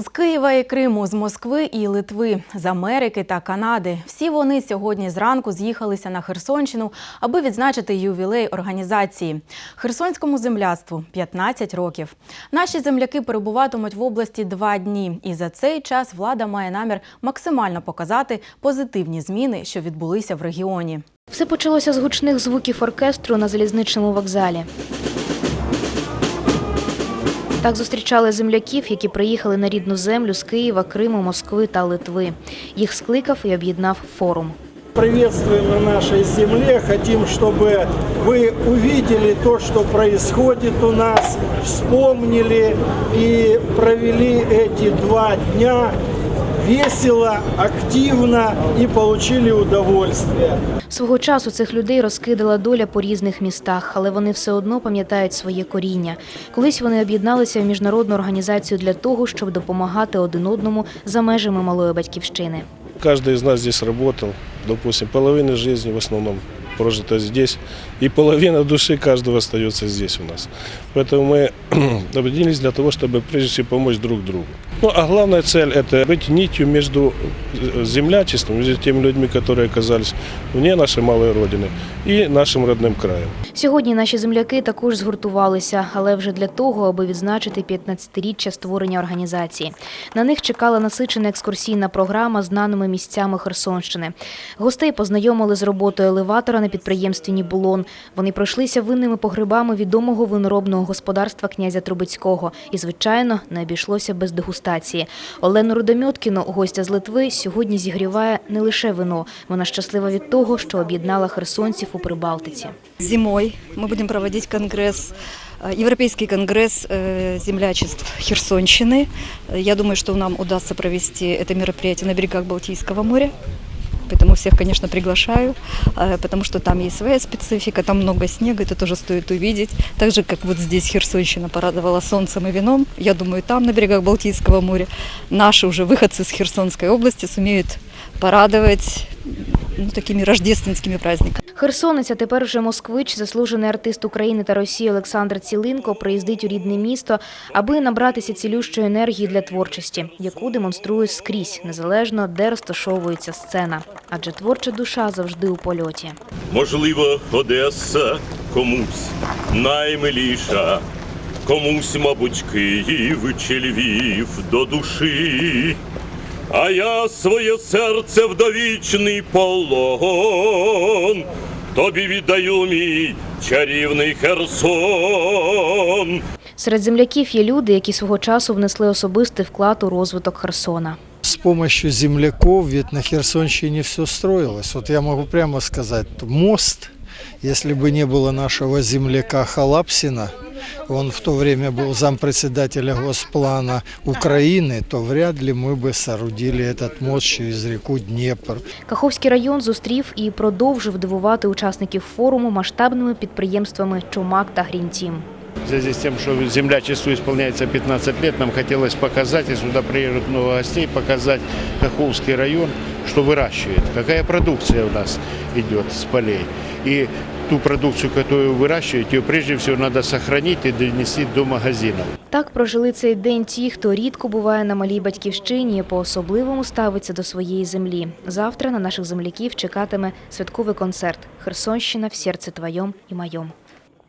З Києва і Криму, з Москви і Литви, з Америки та Канади. Всі вони сьогодні зранку з'їхалися на Херсонщину, аби відзначити ювілей організації. Херсонському земляцтву 15 років. Наші земляки перебуватимуть в області два дні, і за цей час влада має намір максимально показати позитивні зміни, що відбулися в регіоні. Все почалося з гучних звуків оркестру на залізничному вокзалі. Так зустрічали земляків, які приїхали на рідну землю з Києва, Криму, Москви та Литви. Їх скликав і об'єднав форум. Приветствуем на нашей земле. Хотим, чтобы вы увидели то, что происходит у нас, вспомнили и провели эти два дня весело, активно и получили удовольствие. Свого часу цих людей розкидала доля по різних містах, але вони все одно пам'ятають своє коріння. Колись вони об'єдналися в міжнародну організацію для того, щоб допомагати один одному за межами малої батьківщини. Каждый из нас здесь работал, допустим, половина жизни в основном прожита здесь, и половина души каждого остается здесь у нас. Поэтому мы объединились для того, чтобы прежде всего помочь друг другу. Ну, а главная цель – это быть нитью между э, землячеством, между теми людьми, которые оказались вне нашей малой родины, и нашим родным краем. Сьогодні наші земляки також згуртувалися, але вже для того, аби відзначити 15-річчя створення організації. На них чекала насичена екскурсійна програма з знаними місцями Херсонщини. Гостей познайомили з роботою елеватора на підприємстві Нібулон. Вони пройшлися винними погребами відомого виноробного господарства князя Трубецького. І, звичайно, не обійшлося без дегустації. Олену Рудомьоткіну, гостя з Литви, сьогодні зігріває не лише вино. Вона щаслива від того, що об'єднала херсонців у Прибалтиці. Зимой мы будем проводить конгресс, э, Европейский конгресс э, землячеств Херсонщины. Э, Я думаю, что нам удастся провести это мероприятие на берегах Балтийского моря. Поэтому всех, конечно, приглашаю, э, потому что там есть своя специфика, там много снега, это тоже стоит увидеть. Так же, как вот здесь Херсонщина порадовала солнцем и вином, я думаю, там, на берегах Балтийского моря, наши уже выходцы с Херсонской области сумеют порадовать ну, такими рождественскими праздниками. Херсонець, а тепер вже москвич, заслужений артист України та Росії Олександр Цілинко приїздить у рідне місто, аби набратися цілющої енергії для творчості, яку демонструє скрізь, незалежно де розташовується сцена. Адже творча душа завжди у польоті. Можливо, Одеса комусь наймиліша, комусь, мабуть, Київ чи Львів до душі. А я своє серце в довічний полон, тобі віддаю мій чарівний Херсон. Серед земляків є люди, які свого часу внесли особистий вклад у розвиток Херсона. С помощью земляков ведь на Херсонщине все строилось. Вот я могу прямо сказать, мост, если бы не было нашего земляка Халапсина, он в то время был зампредседателя Госплана Украины, то вряд ли мы бы соорудили этот мост через реку Днепр. Каховський район зустрів і продовжив дивувати учасників форуму масштабними підприємствами Чумак та Грінтім. В связи с тем, что землячеству исполняется 15 лет, нам хотелось показать, и сюда приедут много гостей, показать Каховский район, что выращивает, какая продукция у нас идет с полей. И ту продукцию, которую выращивают, ее прежде всего надо сохранить и донести до магазинов. Так прожили цей день ті, хто рідко буває на малій батьківщині по-особливому ставиться до своєї землі. Завтра на наших земляків чекатиме святковий концерт «Херсонщина в серці твоєм і моєм».